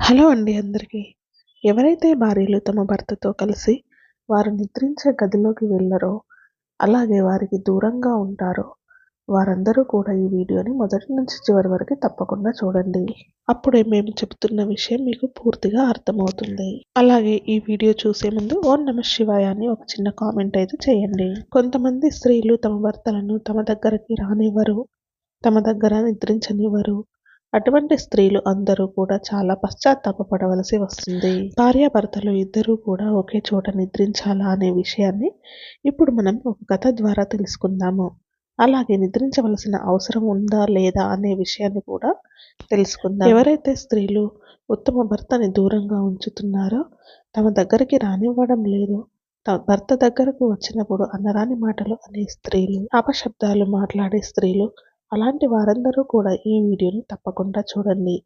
Hello అండి అందరికీ. ఎవరైతే భార్యలు తమ భర్తతో కలిసి వారు నిద్రించే గదిలోకి వెళ్ళరో అలాగే వారికి దూరంగా ఉంటారో వారందరూ కూడా ఈ వీడియోని మొదటి నుంచి చివరి వరకు తప్పకుండా చూడండి. అప్పుడే మేము చెబుతున్న విషయం మీకు పూర్తిగా అర్థమవుతుంది. అలాగే ఈ వీడియో చూసే ముందు ఓం నమ శివాయ అని ఒక చిన్న కామెంట్ అయితే చేయండి. కొంతమంది స్త్రీలు తమ భర్తలను తమ దగ్గరికి రానివ్వరు తమ దగ్గర నిద్రించనివ్వరు అటువంటి స్త్రీలు అందరూ కూడా చాలా పశ్చాత్తాపపడవలసి వస్తుంది. భార్యాభర్తలు ఇద్దరూ కూడా ఒకే చోట నిద్రించాలా అనే విషయాన్ని ఇప్పుడు మనం ఒక కథ ద్వారా తెలుసుకుందాము. అలాగే నిద్రించవలసిన అవసరం ఉందా లేదా అనే విషయాన్ని కూడా తెలుసుకుందాం. ఎవరైతే స్త్రీలు ఉత్తమ భర్తని దూరంగా ఉంచుతున్నారో తమ దగ్గరికి రానివ్వడం లేదు. తమ భర్త దగ్గరకు వచ్చినప్పుడు అన్నరాని మాటలు అనే స్త్రీలు అపశబ్దాలు మాట్లాడే స్త్రీలు అలాంటి వారందరూ కూడా ఈ వీడియోని తప్పకుండా చూడండి.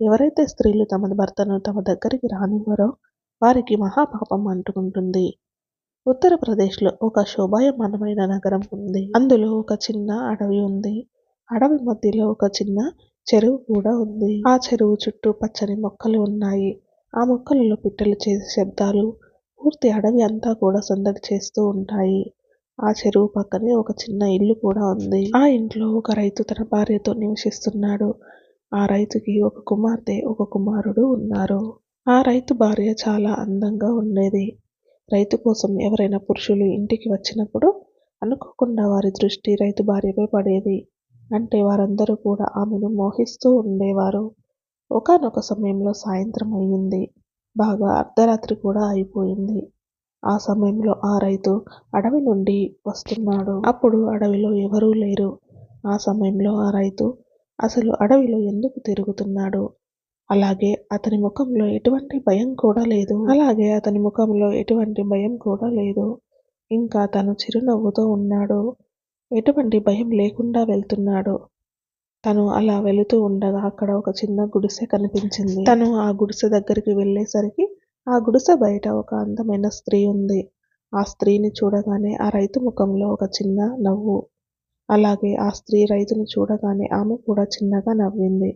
ఎవరైతే స్త్రీలు తమ భర్తను తమ దగ్గరికి రానివ్వరో వారికి మహాపాపం అంటుకుంటుంది. ఉత్తరప్రదేశ్లో ఒక శోభాయమానమైన నగరం ఉంది. అందులో ఒక చిన్న అడవి ఉంది. అడవి మధ్యలో ఒక చిన్న చెరువు కూడా ఉంది. ఆ చెరువు చుట్టూ పచ్చని మొక్కలు ఉన్నాయి. ఆ మొక్కలలో పిట్టలు చేసే శబ్దాలు పూర్తి అడవి అంతా కూడా సందడి చేస్తూ ఉంటాయి. ఆ చెరువు పక్కనే ఒక చిన్న ఇల్లు కూడా ఉంది. ఆ ఇంట్లో ఒక రైతు తన భార్యతో నివసిస్తున్నాడు. ఆ రైతుకి ఒక కుమార్తె ఒక కుమారుడు ఉన్నారు. ఆ రైతు భార్య చాలా అందంగా ఉండేది. రైతు కోసం ఎవరైనా పురుషులు ఇంటికి వచ్చినప్పుడు అనుకోకుండా వారి దృష్టి రైతు భార్యపై పడేది. అంటే వారందరూ కూడా ఆమెను మోహిస్తూ ఉండేవారు. ఒకనొక సమయంలో సాయంత్రం అయ్యింది. బాగా అర్ధరాత్రి కూడా అయిపోయింది. ఆ సమయంలో ఆ రైతు అడవి నుండి వస్తున్నాడు. అప్పుడు అడవిలో ఎవరూ లేరు. ఆ సమయంలో ఆ రైతు అసలు అడవిలో ఎందుకు తిరుగుతున్నాడు? అలాగే అతని ముఖంలో ఎటువంటి భయం కూడా లేదు. అలాగే అతని ముఖంలో ఎటువంటి భయం కూడా లేదు. ఇంకా తను చిరునవ్వుతో ఉన్నాడు. ఎటువంటి భయం లేకుండా వెళ్తున్నాడు. తను అలా వెళుతూ ఉండగా అక్కడ ఒక చిన్న గుడిసె కనిపించింది. తను ఆ గుడిసె దగ్గరికి వెళ్ళేసరికి ఆ గుడిసె బయట ఒక అందమైన స్త్రీ ఉంది. ఆ స్త్రీని చూడగానే ఆ రైతు ముఖంలో ఒక చిన్న నవ్వు. అలాగే ఆ స్త్రీ రైతును చూడగానే ఆమె కూడా చిన్నగా నవ్వింది.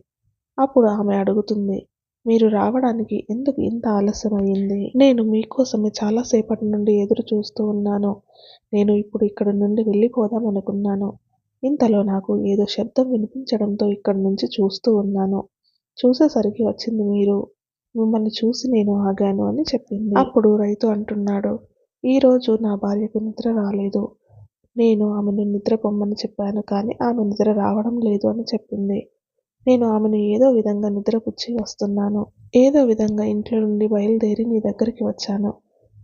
అప్పుడు ఆమె అడుగుతుంది మీరు రావడానికి ఎందుకు ఇంత ఆలస్యం అయింది నేను మీకోసమే చాలాసేపటి నుండి ఎదురు చూస్తూ ఉన్నాను. నేను ఇప్పుడు ఇక్కడ నుండి వెళ్ళిపోదాం అనుకున్నాను. ఇంతలో నాకు ఏదో శబ్దం వినిపించడంతో ఇక్కడి నుంచి చూస్తూ ఉన్నాను. చూసేసరికి వచ్చింది మీరు. మిమ్మల్ని చూసి నేను ఆగాను అని చెప్పింది. అప్పుడు రైతు అంటున్నాడు ఈరోజు నా భార్యకు నిద్ర రాలేదు. నేను ఆమెను నిద్ర పొమ్మని చెప్పాను కానీ ఆమె నిద్ర రావడం లేదు అని చెప్పింది. నేను ఆమెను ఏదో విధంగా నిద్రపుచ్చి వస్తున్నాను. ఏదో విధంగా ఇంట్లో నుండి బయలుదేరి నీ దగ్గరికి వచ్చాను.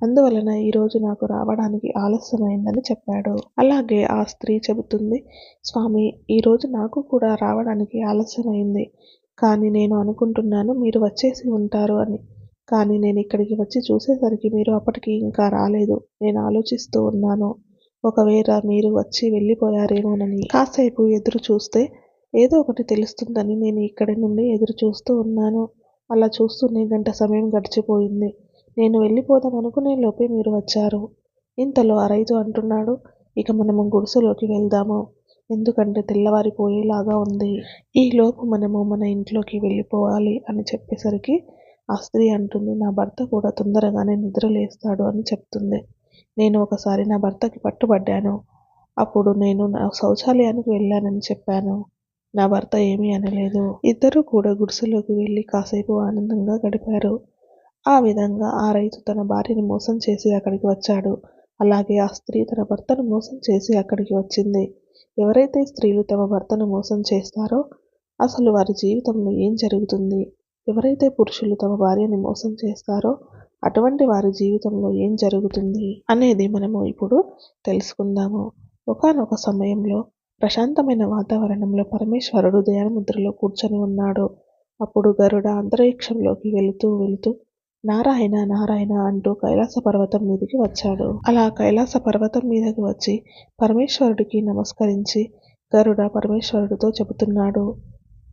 అందువలన ఈరోజు నాకు రావడానికి ఆలస్యమైందని చెప్పాడు. అలాగే ఆ స్త్రీ చెబుతుంది స్వామి ఈరోజు నాకు కూడా రావడానికి ఆలస్యమైంది. కానీ నేను అనుకుంటున్నాను మీరు వచ్చేసి ఉంటారు అని. కానీ నేను ఇక్కడికి వచ్చి చూసేసరికి మీరు అప్పటికి ఇంకా రాలేదు. నేను ఆలోచిస్తూ ఉన్నాను. ఒకవేళ మీరు వచ్చి వెళ్ళిపోయారేమోనని. కాసేపు ఎదురు చూస్తే ఏదో ఒకటి తెలుస్తుందని నేను ఇక్కడి నుండి ఎదురు చూస్తూ ఉన్నాను. అలా చూస్తూనే గంట సమయం గడిచిపోయింది. నేను వెళ్ళిపోదాం అనుకునే లోపే మీరు వచ్చారు. ఇంతలో ఆ రైతు అంటున్నాడు. ఇక మనము గుడిసెలోకి వెళ్దాము. ఎందుకంటే తెల్లవారిపోయేలాగా ఉంది. ఈ లోపు మనము మన ఇంట్లోకి వెళ్ళిపోవాలి అని చెప్పేసరికి ఆ స్త్రీ అంటుంది నా భర్త కూడా తొందరగానే నిద్రలేస్తాడు అని చెప్తుంది. నేను ఒకసారి నా భర్తకి పట్టుబడ్డాను. అప్పుడు నేను నా శౌచాలయానికి వెళ్ళానని చెప్పాను. నా భర్త ఏమీ అనలేదు. ఇద్దరూ కూడా గుడిసెలోకి వెళ్ళి కాసేపు ఆనందంగా గడిపారు. ఆ విధంగా ఆ రైతు తన భార్యని మోసం చేసి అక్కడికి వచ్చాడు. అలాగే ఆ స్త్రీ తన భర్తను మోసం చేసి అక్కడికి వచ్చింది. ఎవరైతే స్త్రీలు తమ భర్తను మోసం చేస్తారో అసలు వారి జీవితంలో ఏం జరుగుతుంది? ఎవరైతే పురుషులు తమ భార్యని మోసం చేస్తారో అటువంటి వారి జీవితంలో ఏం జరుగుతుంది అనేది మనము ఇప్పుడు తెలుసుకుందాము. ఒకనొక సమయంలో ప్రశాంతమైన వాతావరణంలో పరమేశ్వరుడు ధ్యానముద్రలో కూర్చొని ఉన్నాడు. అప్పుడు గరుడ అంతరిక్షంలోకి వెళుతూ వెళుతూ నారాయణ నారాయణ అంటూ కైలాస పర్వతం మీదకి వచ్చాడు. అలా కైలాస పర్వతం మీదకి వచ్చి పరమేశ్వరుడికి నమస్కరించి గరుడ పరమేశ్వరుడితో చెబుతున్నాడు.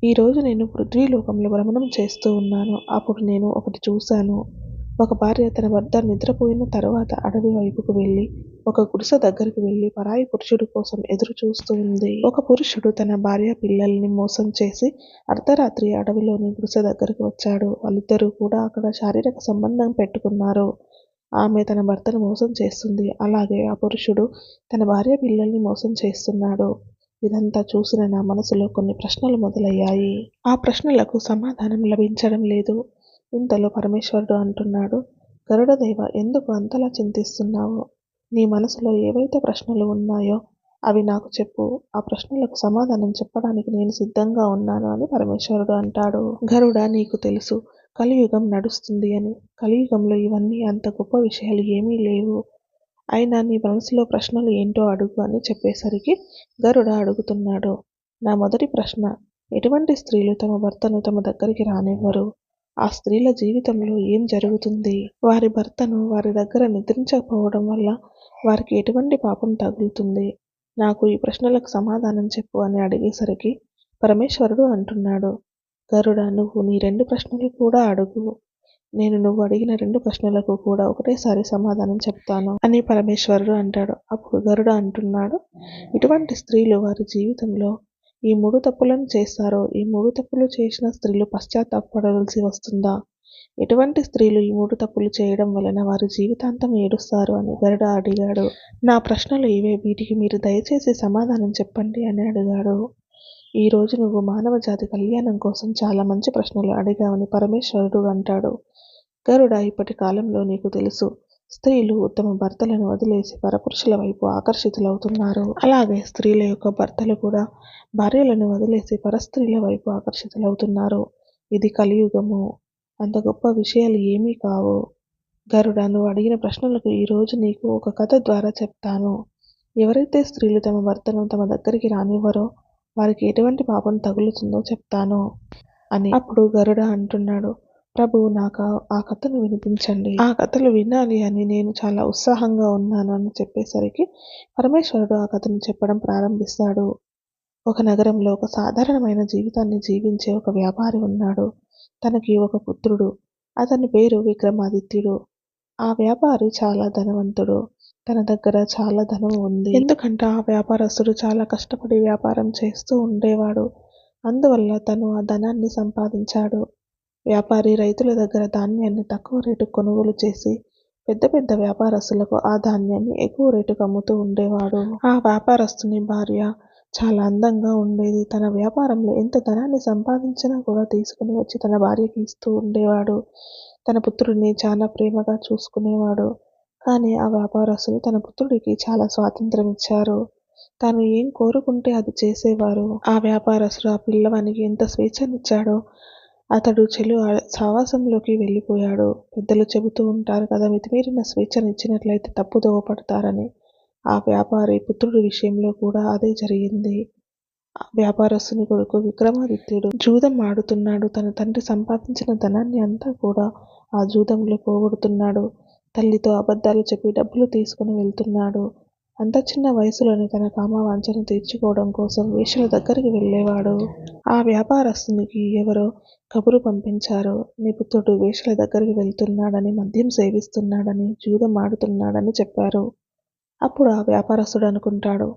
ఈరోజు నేను పృథ్వీలోకంలో భ్రమణం చేస్తూ ఉన్నాను. అప్పుడు నేను ఒకటి చూశాను. ఒక భార్య తన భర్త నిద్రపోయిన తరువాత అడవి వైపుకు వెళ్ళి ఒక గుడిసె దగ్గరికి వెళ్ళి పరాయి పురుషుడు కోసం ఎదురు చూస్తూ ఉంది. ఒక పురుషుడు తన భార్య పిల్లల్ని మోసం చేసి అర్ధరాత్రి అడవిలోని గుడిసె దగ్గరకు వచ్చాడు. వాళ్ళిద్దరూ కూడా అక్కడ శారీరక సంబంధం పెట్టుకున్నారు. ఆమె తన భర్తను మోసం చేస్తుంది. అలాగే ఆ పురుషుడు తన భార్య పిల్లల్ని మోసం చేస్తున్నాడు. ఇదంతా చూసిన నా మనసులో కొన్ని ప్రశ్నలు మొదలయ్యాయి. ఆ ప్రశ్నలకు సమాధానం లభించడం లేదు. ఇంతలో పరమేశ్వరుడు అంటున్నాడు గరుడదేవ ఎందుకు అంతలా చింతిస్తున్నావు? నీ మనసులో ఏవైతే ప్రశ్నలు ఉన్నాయో అవి నాకు చెప్పు. ఆ ప్రశ్నలకు సమాధానం చెప్పడానికి నేను సిద్ధంగా ఉన్నాను అని పరమేశ్వరుడు అంటాడు. గరుడ నీకు తెలుసు కలియుగం నడుస్తుంది అని. కలియుగంలో ఇవన్నీ అంత గొప్ప విషయాలు ఏమీ లేవు. అయినా నీ మనసులో ప్రశ్నలు ఏంటో అడుగు అని చెప్పేసరికి గరుడ అడుగుతున్నాడు. నా మొదటి ప్రశ్న ఎటువంటి స్త్రీలు తమ భర్తను తమ దగ్గరికి రానివ్వరు? ఆ స్త్రీల జీవితంలో ఏం జరుగుతుంది? వారి భర్తను వారి దగ్గర నిద్రించకపోవడం వల్ల వారికి ఎటువంటి పాపం తగులుతుంది? నాకు ఈ ప్రశ్నలకు సమాధానం చెప్పు అని అడిగేసరికి పరమేశ్వరుడు అంటున్నాడు. గరుడ నువ్వు నీ రెండు ప్రశ్నలు కూడా అడుగు. నేను నువ్వు అడిగిన రెండు ప్రశ్నలకు కూడా ఒకటేసారి సమాధానం చెప్తాను అని పరమేశ్వరుడు అంటాడు. అప్పుడు గరుడ అంటున్నాడు. ఇటువంటి స్త్రీలు వారి జీవితంలో ఈ మూడు తప్పులను చేస్తారో? ఈ మూడు తప్పులు చేసిన స్త్రీలు పశ్చాత్తాపడవలసి వస్తుందా? ఎటువంటి స్త్రీలు ఈ మూడు తప్పులు చేయడం వలన వారి జీవితాంతం ఏడుస్తారు అని గరుడ అడిగాడు. నా ప్రశ్నలు ఇవే. వీటికి మీరు దయచేసి సమాధానం చెప్పండి అని అడిగాడు. ఈ రోజు నువ్వు మానవ జాతి కళ్యాణం కోసం చాలా మంచి ప్రశ్నలు అడిగావని పరమేశ్వరుడు అంటాడు. గరుడ ఇప్పటి కాలంలో నీకు తెలుసు. స్త్రీలు తమ భర్తలను వదిలేసి పరపురుషుల వైపు ఆకర్షితులవుతున్నారు. అలాగే స్త్రీల యొక్క భర్తలు కూడా భార్యలను వదిలేసి పరస్త్రీల వైపు ఆకర్షితులవుతున్నారు. ఇది కలియుగము. అంత గొప్ప విషయాలు ఏమీ కావు. గరుడ నువ్వు అడిగిన ప్రశ్నలకు ఈరోజు నీకు ఒక కథ ద్వారా చెప్తాను. ఎవరైతే స్త్రీలు తమ భర్తను తమ దగ్గరికి రానివ్వరో వారికి ఎటువంటి పాపం తగులుతుందో చెప్తాను. అని అప్పుడు గరుడ అంటున్నాడు. ప్రభు నాకు ఆ కథను వినిపించండి. ఆ కథలు వినాలి అని నేను చాలా ఉత్సాహంగా ఉన్నాను అని చెప్పేసరికి పరమేశ్వరుడు ఆ కథను చెప్పడం ప్రారంభిస్తాడు. ఒక నగరంలో ఒక సాధారణమైన జీవితాన్ని జీవించే ఒక వ్యాపారి ఉన్నాడు. తనకి ఒక పుత్రుడు. అతని పేరు విక్రమాదిత్యుడు. ఆ వ్యాపారి చాలా ధనవంతుడు. తన దగ్గర చాలా ధనం ఉంది. ఎందుకంటే ఆ వ్యాపారస్తుడు చాలా కష్టపడి వ్యాపారం చేస్తూ ఉండేవాడు. అందువల్ల తను ఆ ధనాన్ని సంపాదించాడు. వ్యాపారి రైతుల దగ్గర ధాన్యాన్ని తక్కువ రేటుకు కొనుగోలు చేసి పెద్ద పెద్ద వ్యాపారస్తులకు ఆ ధాన్యాన్ని ఎక్కువ రేటుకు అమ్ముతూ ఉండేవాడు. ఆ వ్యాపారస్తుని భార్య చాలా అందంగా ఉండేది. తన వ్యాపారంలో ఎంత ధనాన్ని సంపాదించినా కూడా తీసుకుని వచ్చి తన భార్యకి ఇస్తూ ఉండేవాడు. తన పుత్రుడిని చాలా ప్రేమగా చూసుకునేవాడు. కానీ ఆ వ్యాపారస్తులు తన పుత్రుడికి చాలా స్వాతంత్రం ఇచ్చారు. తాను ఏం కోరుకుంటే అది చేసేవారు. ఆ వ్యాపారస్తుడు ఆ పిల్లవానికి ఎంత స్వేచ్ఛనిచ్చాడో అతడు చెలు సావాసంలోకి వెళ్ళిపోయాడు. పెద్దలు చెబుతూ ఉంటారు కదా మితిమీరిన స్వేచ్ఛనిచ్చినట్లయితే తప్పుదోవ పడతారని ఆ వ్యాపారి పుత్రుడి విషయంలో కూడా అదే జరిగింది. వ్యాపారస్తుని కొడుకు విక్రమాదిత్యుడు జూదం ఆడుతున్నాడు. తన తండ్రి సంపాదించిన ధనాన్ని అంతా కూడా ఆ జూదంలో పోగొడుతున్నాడు. తల్లితో అబద్ధాలు చెప్పి డబ్బులు తీసుకుని వెళ్తున్నాడు. అంత చిన్న వయసులోనే తన కామవాంఛను తీర్చుకోవడం కోసం వేషల దగ్గరికి వెళ్ళేవాడు. ఆ వ్యాపారస్తునికి ఎవరో కబురు పంపించారు. నీ పుత్రుడు వేషల దగ్గరికి వెళ్తున్నాడని మద్యం సేవిస్తున్నాడని జూదం ఆడుతున్నాడని చెప్పారు. అప్పుడు ఆ వ్యాపారస్తుడు అనుకుంటాడు.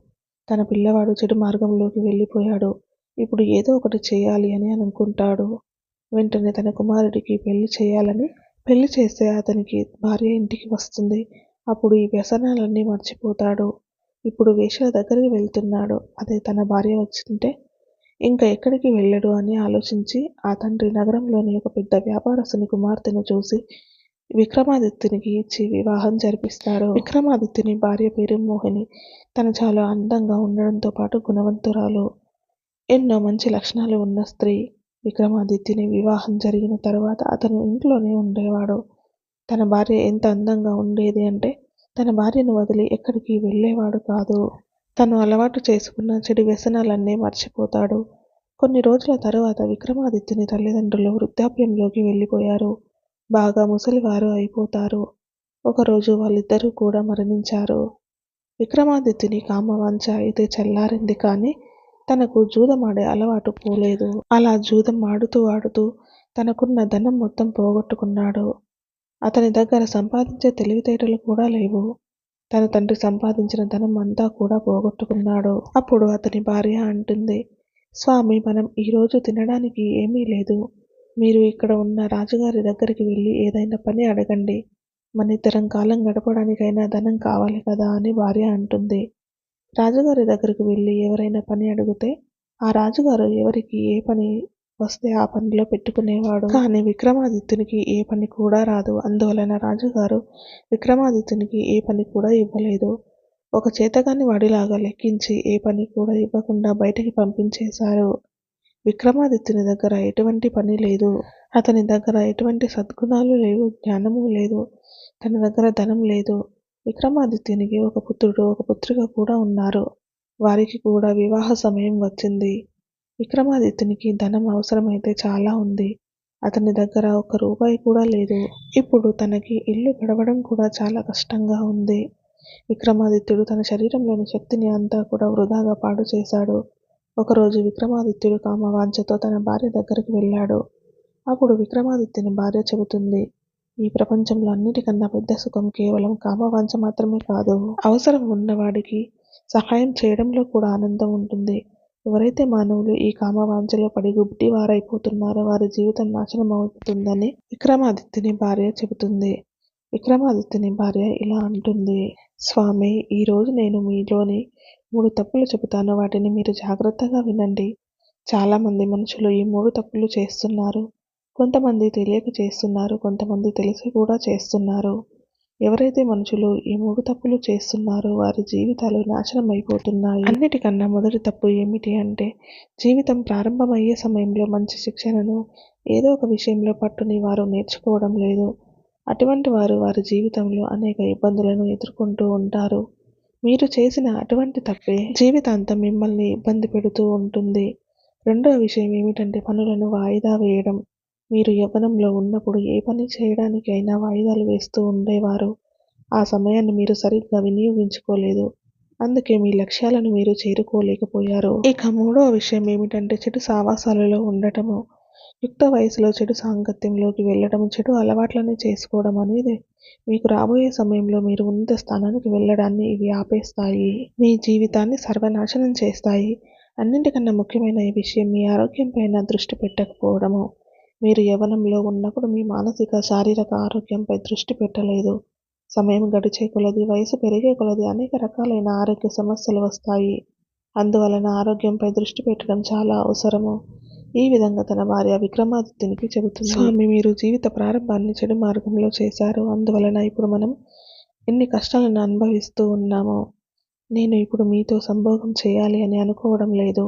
తన పిల్లవాడు చెడు మార్గంలోకి వెళ్ళిపోయాడు. ఇప్పుడు ఏదో ఒకటి చేయాలి అని అనుకుంటాడు. వెంటనే తన కుమారుడికి పెళ్ళి చేయాలని పెళ్ళి చేస్తే అతనికి భార్య ఇంటికి వస్తుంది. అప్పుడు ఈ వ్యసనాలన్నీ మర్చిపోతాడు. ఇప్పుడు వేషల దగ్గరికి వెళ్తున్నాడు. అదే తన భార్య వచ్చింటే ఇంకా ఎక్కడికి వెళ్ళడు అని ఆలోచించి ఆ తండ్రి నగరంలోని ఒక పెద్ద వ్యాపారస్తుని కుమార్తెను చూసి విక్రమాదిత్యునికి ఇచ్చి వివాహం జరిపిస్తాడు. విక్రమాదిత్యుని భార్య పేరు మోహిని. తను చాలా అందంగా ఉండడంతో పాటు గుణవంతురాలు. ఎన్నో మంచి లక్షణాలు ఉన్న స్త్రీ. విక్రమాదిత్యుని వివాహం జరిగిన తర్వాత అతను ఇంట్లోనే ఉండేవాడు. తన భార్య ఎంత అందంగా ఉండేది అంటే తన భార్యను వదిలి ఎక్కడికి వెళ్ళేవాడు కాదు. తను అలవాటు చేసుకున్న చెడు వ్యసనాలన్నీ మర్చిపోతాడు. కొన్ని రోజుల తరువాత విక్రమాదిత్యుని తల్లిదండ్రులు వృద్ధాప్యంలోకి వెళ్ళిపోయారు. బాగా ముసలివారు అయిపోతారు. ఒకరోజు వాళ్ళిద్దరూ కూడా మరణించారు. విక్రమాదిత్యుని కామవాంఛ అయితే చల్లారింది కానీ తనకు జూదమాడే అలవాటు పోలేదు. అలా జూదం ఆడుతూ ఆడుతూ తనకున్న ధనం మొత్తం పోగొట్టుకున్నాడు. అతని దగ్గర సంపాదించే తెలివితేటలు కూడా లేవు. తన తండ్రి సంపాదించిన ధనం అంతా కూడా పోగొట్టుకున్నాడు. అప్పుడు అతని భార్య అంటుంది స్వామి మనం ఈరోజు తినడానికి ఏమీ లేదు. మీరు ఇక్కడ ఉన్న రాజుగారి దగ్గరికి వెళ్ళి ఏదైనా పని అడగండి. మన ఇద్దరం కాలం గడపడానికైనా ధనం కావాలి కదా అని భార్య అంటుంది. రాజుగారి దగ్గరికి వెళ్ళి ఎవరైనా పని అడిగితే ఆ రాజుగారు ఎవరికి ఏ పని వస్తే ఆ పనిలో పెట్టుకునేవాడు. కానీ విక్రమాదిత్యునికి ఏ పని కూడా రాదు. అందువలన రాజుగారు విక్రమాదిత్యునికి ఏ పని కూడా ఇవ్వలేదు. ఒక చేతగాని వాడిలాగా లెక్కించి ఏ పని కూడా ఇవ్వకుండా బయటికి పంపించేశారు. విక్రమాదిత్యుని దగ్గర ఎటువంటి పని లేదు. అతని దగ్గర ఎటువంటి సద్గుణాలు లేవు జ్ఞానము లేదు. తన దగ్గర ధనం లేదు. విక్రమాదిత్యునికి ఒక పుత్రుడు ఒక పుత్రిక కూడా ఉన్నారు. వారికి కూడా వివాహ సమయం వచ్చింది. విక్రమాదిత్యునికి ధనం అవసరమైతే చాలా ఉంది. అతని దగ్గర ఒక రూపాయి కూడా లేదు. ఇప్పుడు తనకి ఇల్లు గడవడం కూడా చాలా కష్టంగా ఉంది. విక్రమాదిత్యుడు తన శరీరంలోని శక్తిని అంతా కూడా వృధాగా పాడు చేశాడు. ఒకరోజు విక్రమాదిత్యుడు కామవాంఛతో తన భార్య దగ్గరికి వెళ్ళాడు. అప్పుడు విక్రమాదిత్యుని భార్య చెబుతుంది ఈ ప్రపంచంలో అన్నిటికన్నా పెద్ద సుఖం కేవలం కామవాంఛ మాత్రమే కాదు. అవసరం ఉన్నవాడికి సహాయం చేయడంలో కూడా ఆనందం ఉంటుంది. ఎవరైతే మానవులు ఈ కామవాంఛలో పడి గుడ్డివారైపోతున్నారో వారి జీవితం నాశనం అవుతుందని విక్రమాదిత్యుని భార్య చెబుతుంది. విక్రమాదిత్యుని భార్య ఇలా అంటుంది. స్వామి ఈ రోజు నేను మీలోని మూడు తప్పులు చెబుతాను. వాటిని మీరు జాగ్రత్తగా వినండి. చాలామంది మనుషులు ఈ మూడు తప్పులు చేస్తున్నారు. కొంతమంది తెలియక చేస్తున్నారు. కొంతమంది తెలిసి కూడా చేస్తున్నారు. ఎవరైతే మనుషులు ఈ మూడు తప్పులు చేస్తున్నారో వారి జీవితాలు నాశనం అయిపోతున్నాయి అన్నిటికన్నా మొదటి తప్పు ఏమిటి అంటే జీవితం ప్రారంభమయ్యే సమయంలో మంచి శిక్షణను ఏదో ఒక విషయంలో పట్టుని వారు నేర్చుకోవడం లేదు. అటువంటి వారు వారి జీవితంలో అనేక ఇబ్బందులను ఎదుర్కొంటూ ఉంటారు. మీరు చేసిన అటువంటి తప్పే జీవితాంతం మిమ్మల్ని ఇబ్బంది పెడుతూ ఉంటుంది. రెండవ విషయం ఏమిటంటే పనులను వాయిదా వేయడం. మీరు యవ్వనంలో ఉన్నప్పుడు ఏ పని చేయడానికి అయినా వాయిదాలు వేస్తూ ఉండేవారు. ఆ సమయాన్ని మీరు సరిగ్గా వినియోగించుకోలేదు. అందుకే మీ లక్ష్యాలను మీరు చేరుకోలేకపోయారు. ఇక మూడో విషయం ఏమిటంటే చెడు సావాసాలలో ఉండటము. యుక్త వయసులో చెడు సాంగత్యంలోకి వెళ్ళడం చెడు అలవాట్లని చేసుకోవడం అనేది మీకు రాబోయే సమయంలో మీరు ఉన్నత స్థానానికి వెళ్ళడాన్ని ఇవి ఆపేస్తాయి. మీ జీవితాన్ని సర్వనాశనం చేస్తాయి. అన్నింటికన్నా ముఖ్యమైన ఈ విషయం మీ ఆరోగ్యం పైన దృష్టి పెట్టకపోవడము. మీరు యవ్వనంలో ఉన్నప్పుడు మీ మానసిక శారీరక ఆరోగ్యంపై దృష్టి పెట్టలేదు. సమయం గడిచే కొలది వయసు పెరిగే కొలది అనేక రకాలైన ఆరోగ్య సమస్యలు వస్తాయి. అందువలన ఆరోగ్యంపై దృష్టి పెట్టడం చాలా అవసరము. ఈ విధంగా తన భార్య విక్రమాదిత్యునికి చెబుతుంది. స్వామి మీరు జీవిత ప్రారంభాన్ని చెడు మార్గంలో చేశారు. అందువలన ఇప్పుడు మనం ఎన్ని కష్టాలను అనుభవిస్తూ ఉన్నామో నేను ఇప్పుడు మీతో సంభోగం చేయాలి అని అనుకోవడం లేదు.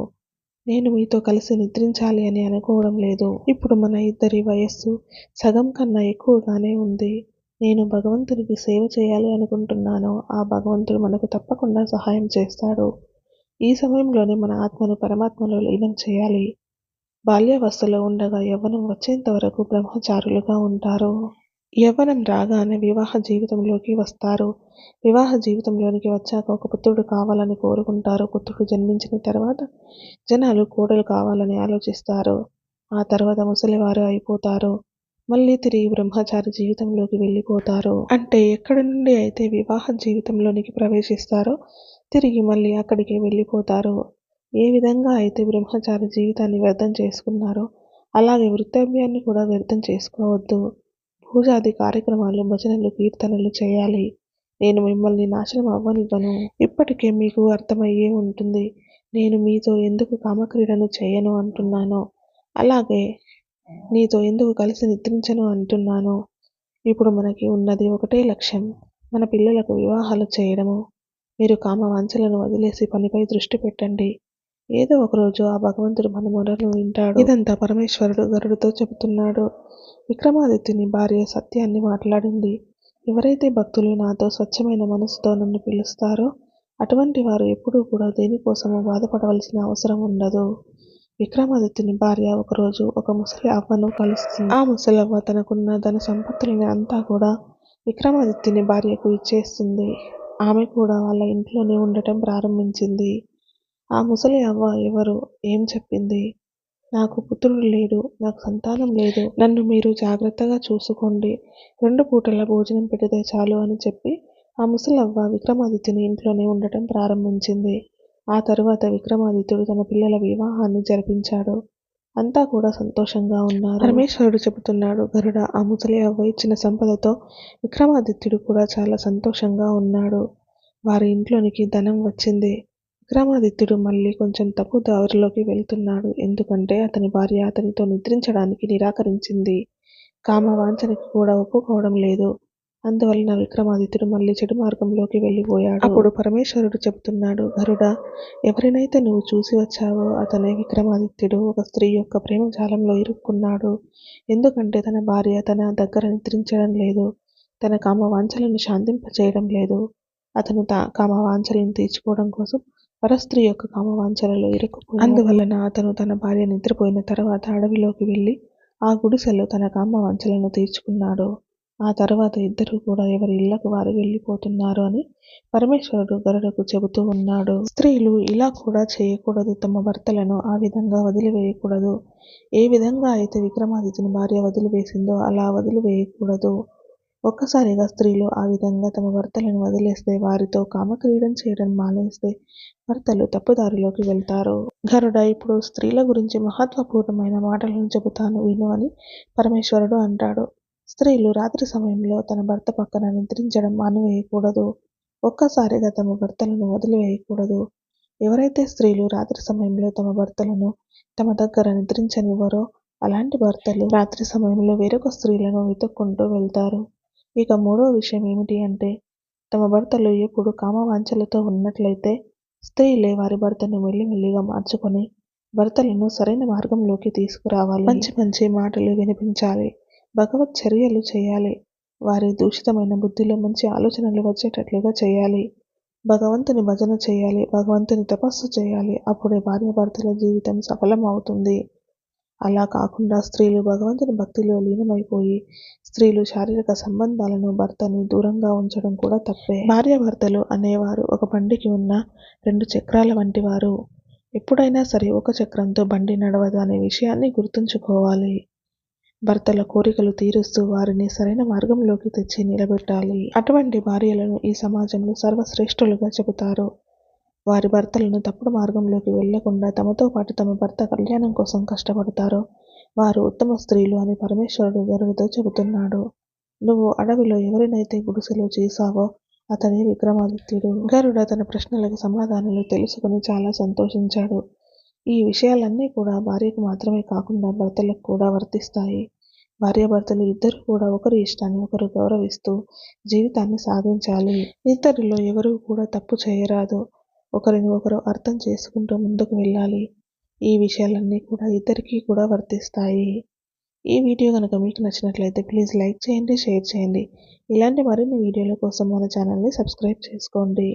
నేను మీతో కలిసి నిద్రించాలి అని అనుకోవడం లేదు. ఇప్పుడు మన ఇద్దరి వయస్సు సగం కన్నా ఎక్కువగానే ఉంది. నేను భగవంతునికి సేవ చేయాలి అనుకుంటున్నాను. ఆ భగవంతుడు మనకు తప్పకుండా సహాయం చేస్తాడు. ఈ సమయంలోనే మన ఆత్మను పరమాత్మలో లీనం చేయాలి. బాల్యావస్థలో ఉండగా యవ్వనం వచ్చేంత వరకు బ్రహ్మచారులుగా ఉంటారు. యవ్వనం రాగానే వివాహ జీవితంలోకి వస్తారు. వివాహ జీవితంలోనికి వచ్చాక ఒక పుత్రుడు కావాలని కోరుకుంటారు. పుత్రుడు జన్మించిన తర్వాత జనాలు కోడలు కావాలని ఆలోచిస్తారు. ఆ తర్వాత ముసలివారు అయిపోతారు. మళ్ళీ తిరిగి బ్రహ్మచారి జీవితంలోకి వెళ్ళిపోతారు. అంటే ఎక్కడి నుండి అయితే వివాహ జీవితంలోనికి ప్రవేశిస్తారో తిరిగి మళ్ళీ అక్కడికి వెళ్ళిపోతారు. ఏ విధంగా అయితే బ్రహ్మచారి జీవితాన్ని వ్యర్థం చేసుకున్నారో అలాగే వృత్తాభ్యాన్ని కూడా వ్యర్థం చేసుకోవద్దు. పూజాది కార్యక్రమాలు భజనలు కీర్తనలు చేయాలి. నేను మిమ్మల్ని నాశనం అవ్వనివ్వను. ఇప్పటికే మీకు అర్థమయ్యే ఉంటుంది. నేను మీతో ఎందుకు కామక్రీడను చేయను అంటున్నాను. అలాగే నీతో ఎందుకు కలిసి నిద్రించను అంటున్నాను. ఇప్పుడు మనకి ఉన్నది ఒకటే లక్ష్యం. మన పిల్లలకు వివాహాలు చేయడము. మీరు కామ వంచలను వదిలేసి పనిపై దృష్టి పెట్టండి. ఏదో ఒకరోజు ఆ భగవంతుడు మన మొరను వింటాడు. ఇదంతా పరమేశ్వరుడు గరుడుతో చెబుతున్నాడు. విక్రమాదిత్యుని భార్య సత్యాన్ని మాట్లాడింది. ఎవరైతే భక్తులు నాతో స్వచ్ఛమైన మనసుతో నన్ను పిలుస్తారో అటువంటి వారు ఎప్పుడూ కూడా దేనికోసమో బాధపడవలసిన అవసరం ఉండదు. విక్రమాదిత్యుని భార్య ఒకరోజు ఒక ముసలి అవ్వను కలుస్తుంది. ఆ ముసలవ్వ తనకున్న ధన సంపత్తులని అంతా కూడా విక్రమాదిత్యుని భార్యకు ఇచ్చేస్తుంది. ఆమె కూడా వాళ్ళ ఇంట్లోనే ఉండటం ప్రారంభించింది. ఆ ముసలి అవ్వ ఎవరు ఏం చెప్పింది? నాకు పుత్రుడు లేడు నాకు సంతానం లేదు. నన్ను మీరు జాగ్రత్తగా చూసుకోండి. రెండు పూటల భోజనం పెడితే చాలు అని చెప్పి ఆ ముసలవ్వ విక్రమాదిత్యుని ఇంట్లోనే ఉండటం ప్రారంభించింది. ఆ తరువాత విక్రమాదిత్యుడు తన పిల్లల వివాహాన్ని జరిపించాడు. అంతా కూడా సంతోషంగా ఉన్నారు. పరమేశ్వరుడు చెబుతున్నాడు గరుడ ఆ ముసలి అవ్వ ఇచ్చిన సంపదతో విక్రమాదిత్యుడు కూడా చాలా సంతోషంగా ఉన్నాడు. వారి ఇంట్లోనికి ధనం వచ్చింది. విక్రమాదిత్యుడు మళ్ళీ కొంచెం తప్పు దారిలోకి వెళ్తున్నాడు. ఎందుకంటే అతని భార్య అతనితో నిద్రించడానికి నిరాకరించింది. కామవాంఛనకి కూడా ఒప్పుకోవడం లేదు. అందువలన విక్రమాదిత్యుడు మళ్ళీ చెడు మార్గంలోకి వెళ్ళిపోయాడు. అప్పుడు పరమేశ్వరుడు చెబుతున్నాడు గరుడ ఎవరినైతే నువ్వు చూసి వచ్చావో అతనే విక్రమాదిత్యుడు. ఒక స్త్రీ యొక్క ప్రేమ జాలంలో ఇరుక్కున్నాడు. ఎందుకంటే తన భార్య తన దగ్గర నిద్రించడం లేదు. తన కామవాంఛలను శాంతింపచేయడం లేదు. అతను తా కామవాంఛలను తీర్చుకోవడం కోసం పరస్త్రీ యొక్క కామవాంఛలలో ఇరుక్కుపోయాడు అందువలన అతను తన భార్య నిద్రపోయిన తర్వాత అడవిలోకి వెళ్ళి ఆ గుడిసెలో తన కామవాంఛలను తీర్చుకున్నాడు. ఆ తర్వాత ఇద్దరు కూడా ఎవరి ఇళ్ళకు వారు వెళ్ళిపోతున్నారు అని పరమేశ్వరుడు గరుడకు చెబుతూ ఉన్నాడు. స్త్రీలు ఇలా కూడా చేయకూడదు. తమ భర్తలను ఆ విధంగా వదిలివేయకూడదు. ఏ విధంగా అయితే విక్రమాదిత్యుని భార్య వదిలివేసిందో అలా వదిలివేయకూడదు. ఒక్కసారిగా స్త్రీలు ఆ విధంగా తమ భర్తలను వదిలేస్తే వారితో కామక్రీడం చేయడం మానేస్తే భర్తలు తప్పుదారిలోకి వెళ్తారు. గరుడ ఇప్పుడు స్త్రీల గురించి మహత్వపూర్ణమైన మాటలను చెబుతాను విను అని పరమేశ్వరుడు అంటాడు. స్త్రీలు రాత్రి సమయంలో తన భర్త పక్కన నిద్రించడం మానివేయకూడదు. ఒక్కసారిగా తమ భర్తలను వదిలివేయకూడదు. ఎవరైతే స్త్రీలు రాత్రి సమయంలో తమ భర్తలను తమ దగ్గర నిద్రించనివ్వరో అలాంటి భర్తలు రాత్రి సమయంలో వేరొక స్త్రీలను వెతుక్కుంటూ వెళ్తారు. ఇక మూడో విషయం ఏమిటి అంటే తమ భర్తలు ఎప్పుడు కామవాంఛలతో ఉన్నట్లయితే స్త్రీలే వారి భర్తను మెల్లిమెల్లిగా మార్చుకొని భర్తలను సరైన మార్గంలోకి తీసుకురావాలి. మంచి మంచి మాటలు వినిపించాలి. భగవత్ చర్యలు చేయాలి. వారి దూషితమైన బుద్ధిలో మంచి ఆలోచనలు వచ్చేటట్లుగా చేయాలి. భగవంతుని భజన చేయాలి. భగవంతుని తపస్సు చేయాలి. అప్పుడే భార్యాభర్తల జీవితం సఫలం అవుతుంది అలా కాకుండా స్త్రీలు భగవంతుని భక్తిలో లీనమైపోయి స్త్రీలు శారీరక సంబంధాలను భర్తను దూరంగా ఉంచడం కూడా తప్పే. భార్యాభర్తలు అనేవారు ఒక బండికి ఉన్న రెండు చక్రాల వంటి వారు. ఎప్పుడైనా సరే ఒక చక్రంతో బండి నడవదు అనే విషయాన్ని గుర్తుంచుకోవాలి. భర్తల కోరికలు తీరుస్తూ వారిని సరైన మార్గంలోకి తెచ్చి నిలబెట్టాలి. అటువంటి భార్యలను ఈ సమాజంలో సర్వశ్రేష్ఠులుగా చెబుతారు. వారి భర్తలను తప్పుడు మార్గంలోకి వెళ్ళకుండా తమతో పాటు తమ భర్త కళ్యాణం కోసం కష్టపడతారు. వారు ఉత్తమ స్త్రీలు అని పరమేశ్వరుడు గరుడితో చెబుతున్నాడు. నువ్వు అడవిలో ఎవరినైతే గుడిసెలో చేశావో అతనే విక్రమాదిత్యుడు. గరుడ తన ప్రశ్నలకు సమాధానాలు తెలుసుకుని చాలా సంతోషించాడు. ఈ విషయాలన్నీ కూడా భార్యకు మాత్రమే కాకుండా భర్తలకు కూడా వర్తిస్తాయి. భార్యాభర్తలు ఇద్దరు కూడా ఒకరి ఇష్టాన్ని ఒకరు గౌరవిస్తూ జీవితాన్ని సాగించాలి ఇద్దరిలో ఎవరు కూడా తప్పు చేయరాదు. ఒకరిని ఒకరు అర్థం చేసుకుంటూ ముందుకు వెళ్ళాలి. ఈ విషయాలన్నీ కూడా ఇద్దరికీ కూడా వర్తిస్తాయి. ఈ వీడియో కనుక మీకు నచ్చినట్లయితే ప్లీజ్ లైక్ చేయండి షేర్ చేయండి. ఇలాంటి మరిన్ని వీడియోల కోసం మన ఛానల్ని సబ్స్క్రైబ్ చేసుకోండి.